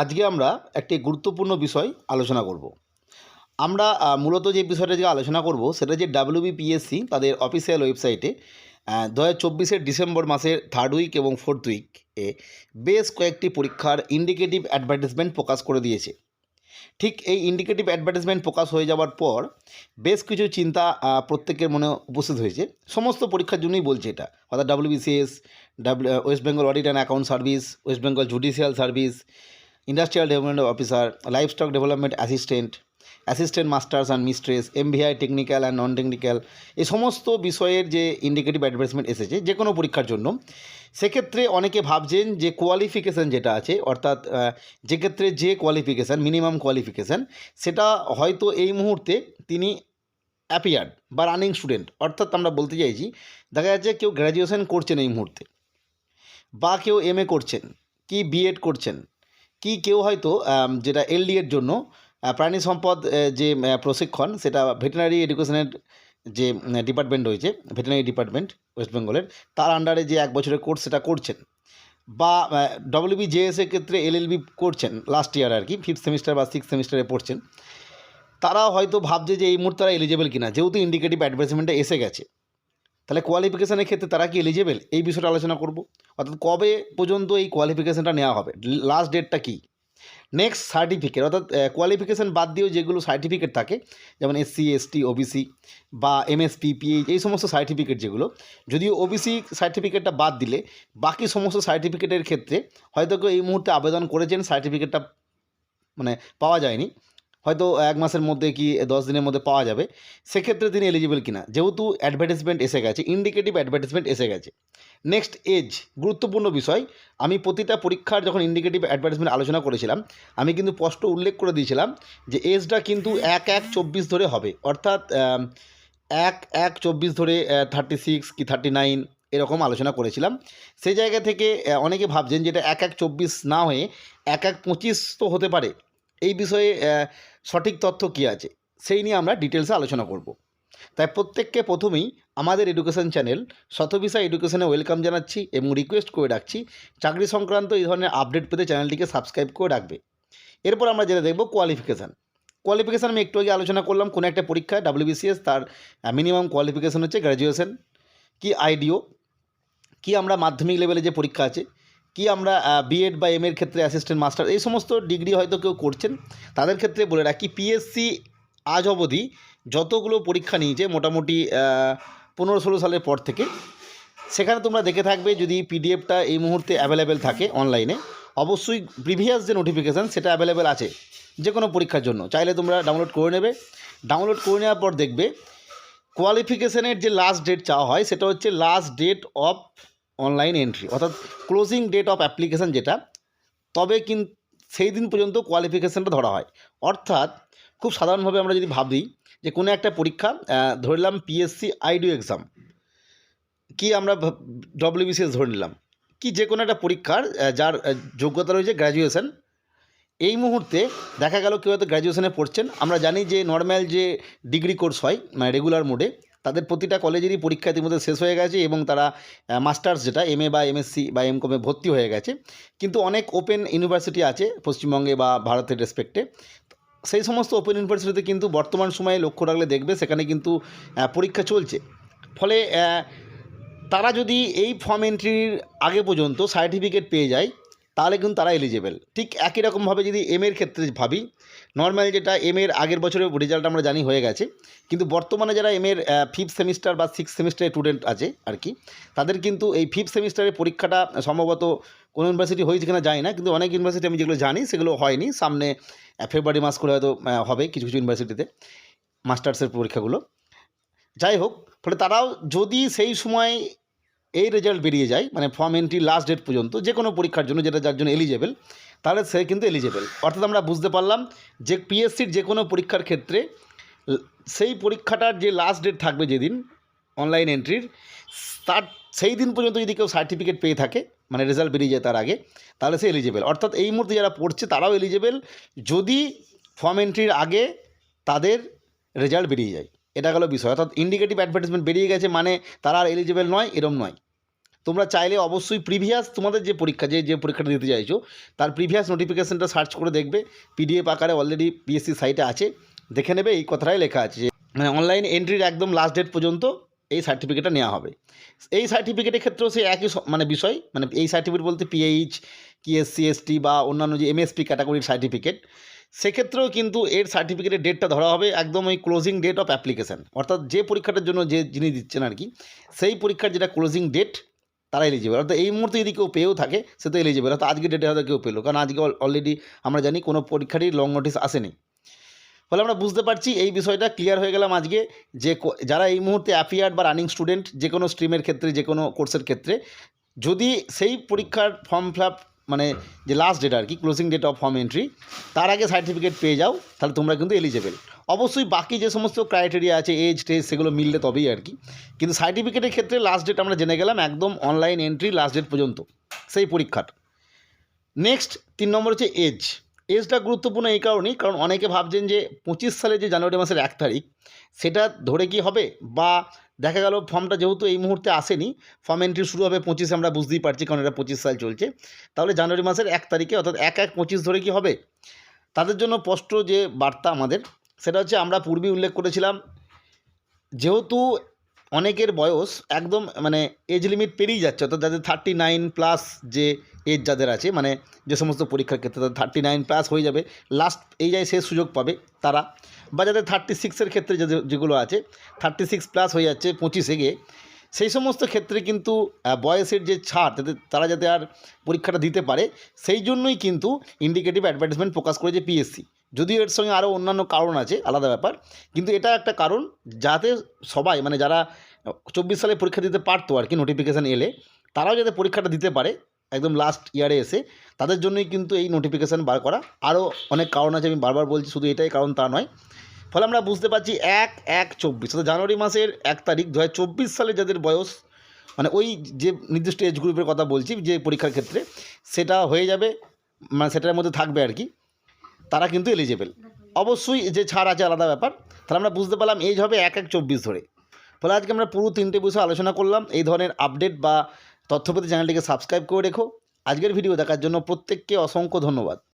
আজকে আমরা একটি গুরুত্বপূর্ণ বিষয় আলোচনা করব। আমরা মূলত যে বিষয়টা যে আলোচনা করব সেটা যে ডাব্লিউবিপিএসসি তাদের অফিসিয়াল ওয়েবসাইটে দু হাজার ডিসেম্বর মাসের থার্ড উইক এবং ফোর্থ উইক এ বেশ কয়েকটি পরীক্ষার ইন্ডিকেটিভ অ্যাডভার্টাইজমেন্ট প্রকাশ করে দিয়েছে। ঠিক এই ইন্ডিকেটিভ অ্যাডভার্টাইজমেন্ট প্রকাশ হয়ে যাওয়ার পর বেশ কিছু চিন্তা প্রত্যেকের মনে উপস্থিত হয়েছে। সমস্ত পরীক্ষার জন্যই বলছে এটা। অর্থাৎ WBCS W West Bengal audit and account service West Bengal judicial service industrial development officer livestock development assistant assistant masters and mistress MVI technical and non technical এই সমস্ত বিষয়ের যে ইন্ডিকেটিভ অ্যাডভার্টাইজমেন্ট এসেছে, যে কোনো পরীক্ষার জন্য। সেক্ষেত্রে অনেকে ভাবছেন যে কোয়ালিফিকেশান যেটা আছে, অর্থাৎ যে ক্ষেত্রে যে কোয়ালিফিকেশান মিনিমাম কোয়ালিফিকেশান সেটা হয়তো এই মুহূর্তে তিনি অ্যাপিয়ার্ড বা রানিং স্টুডেন্ট অর্থাৎ আমরা বলতে চাইছি, দেখা যাচ্ছে কেউ গ্র্যাজুয়েশন করছেন এই মুহূর্তে, বা কেউ এম করছেন, কি বিএড করছেন কি কেউ হয়তো যেটা এলডি এর জন্য প্রাণী সম্পদ যে প্রশিক্ষণ, সেটা ভেটেনারি এডুকেশনের যে ডিপার্টমেন্ট রয়েছে, ভেটেনারি ডিপার্টমেন্ট, ওয়েস্ট বেঙ্গলের, তার আন্ডারে যে এক বছরের কোর্স সেটা করছেন। বা ডব্লিউবি জেএস এর ক্ষেত্রে এলএলবি করছেন লাস্ট ইয়ার আর কি ফিফথ সেমিস্টার বা সিক্স সেমিস্টারে পড়ছেন। তারা হয়তো ভাবছে যে এই মুহূর্তে তারা এলিজেবল কিনা, যেহেতু ইন্ডিকেটিভ অ্যাডভার্টাইজমেন্টে এসে গেছে। তাহলে কোয়ালিফিকেশানের ক্ষেত্রে তারা কি এলিজেবল এই বিষয়টা আলোচনা করব। অর্থাৎ কবে পর্যন্ত এই কোয়ালিফিকেশানটা নেওয়া হবে? লাস্ট ডেটটা কী? নেক্সট সার্টিফিকেট অর্থাৎ কোয়ালিফিকেশান বাদ দিয়েও যেগুলো সার্টিফিকেট থাকে, যেমন এসসি এসটি ওবিসি বা এমএসপি পিএইচ এই সমস্ত সার্টিফিকেট যেগুলো, যদিও ওবিসি সার্টিফিকেটটা বাদ দিলে, বাকি সমস্ত সার্টিফিকেটের ক্ষেত্রে হয়তো কেউ এই মুহূর্তে আবেদন করেছেন সার্টিফিকেটটা মানে পাওয়া যায়নি। হয়তো এক মাসের মধ্যে কি দশ দিনের মধ্যে পাওয়া যাবে, সেক্ষেত্রে তিনি এলিজিবল কিনা। যেহেতু অ্যাডভার্টাইজমেন্ট এসে গেছে ইন্ডিকেটিভ অ্যাডভার্টাইজমেন্ট এসে গেছে। নেক্সট এজ গুরুত্বপূর্ণ বিষয়। আমি প্রতিটা পরীক্ষার যখন ইন্ডিকেটিভ অ্যাডভার্টাইজমেন্ট আলোচনা করেছিলাম, আমি কিন্তু স্পষ্ট উল্লেখ করে দিয়েছিলাম যে এজটা কিন্তু এক এক চব্বিশ ধরে হবে। অর্থাৎ এক এক চব্বিশ ধরে থার্টি সিক্স কি থার্টি নাইন এরকম আলোচনা করেছিলাম। সেই জায়গা থেকে অনেকে ভাবছেন যে এটা এক এক চব্বিশ না হয়ে এক এক পঁচিশ তো হতে পারে। এই বিষয়ে সঠিক তথ্য কী আছে? সেই নিয়ে আমরা ডিটেলসে আলোচনা করব। তাই প্রত্যেককে প্রথমেই আমাদের এডুকেশন চ্যানেল শতবিশা এডুকেশনে ওয়েলকাম জানাচ্ছি এবং রিকোয়েস্ট করে রাখছি, চাকরি সংক্রান্ত এই ধরনের আপডেট পেতে চ্যানেলটিকে সাবস্ক্রাইব করে রাখবে। এরপর আমরা যেটা দেখব কোয়ালিফিকেশান কোয়ালিফিকেশান আমি একটু আগে আলোচনা করলাম, কোনো একটা পরীক্ষা ডাব্লিউবিসিএস তার মিনিমাম কোয়ালিফিকেশান হচ্ছে গ্র্যাজুয়েশন কি আইডিও কি আমরা মাধ্যমিক লেভেলে যে পরীক্ষা আছে কি আমরা বিএড বা এম এর ক্ষেত্রে অ্যাসিস্ট্যান্ট মাস্টার এই সমস্ত ডিগ্রি হয়তো কেউ করছেন। তাদের ক্ষেত্রে বলে রাখি পিএসসি আজ অবধি যতগুলো পরীক্ষা নিয়েছে মোটামুটি পনেরো ষোলো সালের পর থেকে, সেখানে তোমরা দেখে থাকবে যদি পিডিএফটা এই মুহূর্তে অ্যাভেলেবেল থাকে অনলাইনে অবশ্যই প্রিভিয়াস যে নোটিফিকেশান সেটা অ্যাভেলেবেল আছে যে কোনো পরীক্ষার জন্য। চাইলে তোমরা ডাউনলোড করে নেবে। ডাউনলোড করে নেওয়ার পর দেখবে কোয়ালিফিকেশানের যে লাস্ট ডেট চাওয়া হয়, সেটা হচ্ছে last date of online entry অর্থাৎ ক্লোজিং ডেট অফ অ্যাপ্লিকেশান যেটা, তবে কিন্তু সেই দিন পর্যন্ত কোয়ালিফিকেশানটা ধরা হয়। অর্থাৎ খুব সাধারণভাবে আমরা যদি ভাবি যে কোনো একটা পরীক্ষা ধরলাম পিএসসি আইডিও এক্সাম কি আমরা ডব্লিউবিসিএস ধরে নিলাম, কি যে কোনো একটা পরীক্ষার যার যোগ্যতা রয়েছে গ্র্যাজুয়েশন এই মুহূর্তে দেখা গেল কেউ হয়তো গ্র্যাজুয়েশনে পড়ছেন, আমরা জানি যে নর্ম্যাল যে ডিগ্রি কোর্স হয় মানে রেগুলার মোডে তাদের প্রতিটা কলেজেরই পরীক্ষা ইতিমধ্যে শেষ হয়ে গেছে এবং তারা মাস্টার্স যেটা এম বা এমএসসি বা এম কমে ভর্তি হয়ে গেছে। কিন্তু অনেক ওপেন ইউনিভার্সিটি আছে পশ্চিমবঙ্গে বা ভারতের রেসপেক্টে সেই সমস্ত ওপেন ইউনিভার্সিটিতে কিন্তু বর্তমান সময়ে লক্ষ্য রাখলে দেখবে সেখানে কিন্তু পরীক্ষা চলছে। ফলে তারা যদি এই ফর্ম এন্ট্রির আগে পর্যন্ত সার্টিফিকেট পেয়ে যায় তাহলে কিন্তু তারা এলিজেবল ঠিক একই রকমভাবে যদি এম এর ক্ষেত্রে ভাবি নর্মাল যেটা এম এর আগের বছরের রেজাল্ট আমরা জানি হয়ে গেছে, কিন্তু বর্তমানে যারা এম এর ফিফথ সেমিস্টার বা সিক্স সেমিস্টারের স্টুডেন্ট আছে আর কি তাদের কিন্তু এই ফিফথ সেমিস্টারের পরীক্ষাটা সম্ভবত কোনো ইউনিভার্সিটি হয়েছে কিনা জানি না, কিন্তু অনেক ইউনিভার্সিটি আমি যেগুলো জানি সেগুলো হয়নি। সামনে ফেব্রুয়ারি মাস করে হয়তো হবে কিছু কিছু ইউনিভার্সিটিতে মাস্টার্সের পরীক্ষাগুলো। যাই হোক, ফলে তারাও যদি সেই সময় এই রেজাল্ট বেরিয়ে যায় মানে ফর্ম এন্ট্রি লাস্ট ডেট পর্যন্ত যে কোনো পরীক্ষার জন্য যেটা যার জন্য এলিজেবল তাহলে সে কিন্তু এলিজেবল অর্থাৎ আমরা বুঝতে পারলাম যে পিএসসির যে কোনো পরীক্ষার ক্ষেত্রে, সেই পরীক্ষাটার যে লাস্ট ডেট থাকবে যেদিন অনলাইন এন্ট্রির তার সেই দিন পর্যন্ত যদি কেউ সার্টিফিকেট পেয়ে থাকে মানে রেজাল্ট বেরিয়ে যায় তার আগে, তাহলে সে এলিজেবল অর্থাৎ এই মুহূর্তে যারা পড়ছে তারাও এলিজেবল যদি ফর্ম এন্ট্রির আগে তাদের রেজাল্ট বেরিয়ে যায়। এটা গেলো বিষয়। অর্থাৎ ইন্ডিকেটিভ অ্যাডভার্টাইজমেন্ট বেরিয়ে গেছে মানে তারা আর এলিজেবল নয়, এরম নয়। তোমরা চাইলে অবশ্যই প্রিভিয়াস তোমাদের যে পরীক্ষা, যে যে পরীক্ষাটা দিতে চাইছো, তার প্রিভিয়াস নোটিফিকেশানটা সার্চ করে দেখবে। পিডিএফ আকারে অলরেডি পিএসসি সাইটে আছে। দেখে নেবে, এই কথাটাই লেখা আছে যে মানে অনলাইন এন্ট্রির একদম লাস্ট ডেট পর্যন্ত এই সার্টিফিকেটটা নেওয়া হবে। এই সার্টিফিকেটের ক্ষেত্রেও সেই একই স- মানে বিষয় মানে এই সার্টিফিকেট বলতে পিএইচ কি এসসি এসটি বা অন্যান্য যে এমএসপি ক্যাটাগরির সার্টিফিকেট সেক্ষেত্রেও কিন্তু এর সার্টিফিকেটের ডেটটা ধরা হবে একদম ওই ক্লোজিং ডেট অফ অ্যাপ্লিকেশান অর্থাৎ যে পরীক্ষাটার জন্য যে যিনি দিচ্ছেন আর কি, সেই পরীক্ষার যেটা ক্লোজিং ডেট তারা এলিজিবল অর্থাৎ এই মুহূর্তে যদি কেউ পেয়েও থাকে, সে তো এলিজিবল অর্থাৎ আজকে ডেটে হয়তো কেউ পেল। কারণ আজকে অলরেডি আমরা জানি কোনো পরীক্ষারই লং নোটিস আসেনি। ফলে আমরা বুঝতে পারছি এই বিষয়টা ক্লিয়ার হয়ে গেলাম আজকে যে যারা এই মুহূর্তে অ্যাপিয়ার্ড বা রানিং স্টুডেন্ট যে কোনো স্ট্রিমের ক্ষেত্রে, যে কোনো কোর্সের ক্ষেত্রে, যদি সেই পরীক্ষার ফর্ম ফিল মানে যে লাস্ট ডেট আর কি closing date of form entry তার আগে সার্টিফিকেট পেয়ে যাও, তাহলে তোমরা কিন্তু এলিজেবেল অবশ্যই বাকি যে সমস্ত ক্রাইটেরিয়া আছে এজ টেজ সেগুলো মিললে তবেই আর কি কিন্তু সার্টিফিকেটের ক্ষেত্রে লাস্ট ডেট আমরা জেনে গেলাম, একদম অনলাইন এন্ট্রি লাস্ট ডেট পর্যন্ত, সেই পরীক্ষার। নেক্সট তিন নম্বর হচ্ছে এজ এজটা গুরুত্বপূর্ণ এই কারণেই, কারণ অনেকে ভাবছেন যে পঁচিশ সালে যে জানুয়ারি মাসের এক তারিখ, সেটা ধরে কি হবে? বা দেখা গেল ফর্মটা যেহেতু এই মুহূর্তে আসেনি, ফর্ম এন্ট্রি শুরু হবে পঁচিশে, আমরা বুঝতেই পারছি কারণ এটা পঁচিশ সাল চলছে। তাহলে জানুয়ারি মাসের এক তারিখে, অর্থাৎ এক এক পঁচিশ ধরে কি হবে? তাদের জন্য স্পষ্ট যে বার্তা আমাদের, সেটা হচ্ছে আমরা পূর্বেই উল্লেখ করেছিলাম, যেহেতু অনেকের বয়স একদম মানে এজ লিমিট পেরিয়ে যাচ্ছে। অর্থাৎ যাদের থার্টি নাইন প্লাস যে এজ যাদের আছে মানে যে সমস্ত পরীক্ষার ক্ষেত্রে তাদের থার্টি নাইন প্লাস হয়ে যাবে। লাস্ট এই যায় শেষ সুযোগ পাবে তারা। বা যাদের থার্টি সিক্সের ক্ষেত্রে যাদের যেগুলো আছে থার্টি সিক্স প্লাস হয়ে যাচ্ছে পঁচিশে গিয়ে, সেই সমস্ত ক্ষেত্রে কিন্তু বয়সের যে ছাড়, যাতে তারা যাতে আর পরীক্ষাটা দিতে পারে, সেই জন্যই কিন্তু ইন্ডিকেটিভ অ্যাডভার্টাইজমেন্ট প্রকাশ করেছে পিএসসি যদিও এর সঙ্গে আরও অন্যান্য কারণ আছে, আলাদা ব্যাপার। কিন্তু এটা একটা কারণ যাতে সবাই মানে যারা চব্বিশ সালে পরীক্ষা দিতে পারতো আর কি নোটিফিকেশান এলে, তারাও যাতে পরীক্ষাটা দিতে পারে একদম লাস্ট ইয়ারে এসে, তাদের জন্যই কিন্তু এই নোটিফিকেশান বার করা। আরও অনেক কারণ আছে, আমি বারবার বলছি, শুধু এটাই কারণ তা নয়। ফলে আমরা বুঝতে পারছি এক এক, চব্বিশ, অর্থাৎ জানুয়ারি মাসের এক তারিখ দু সালে যাদের বয়স মানে ওই যে নির্দিষ্ট এজ গ্রুপের কথা বলছি, যে পরীক্ষার ক্ষেত্রে, সেটা হয়ে যাবে মানে সেটার মধ্যে থাকবে আর কি। তারা কিন্তু এলিজেবেল অবশ্যই যে ছাড় আছে আলাদা ব্যাপার। তাহলে আমরা বুঝতে পারলাম এজ হবে এক এক চব্বিশ ধরে। ফলে আজকে আমরা পুরো তিনটে বিষয়ে আলোচনা করলাম। এই ধরনের আপডেট বা তথ্যপতি চ্যানেলটিকে সাবস্ক্রাইব করে রেখো। আজকের ভিডিও দেখার জন্য প্রত্যেককে অসংখ্য ধন্যবাদ।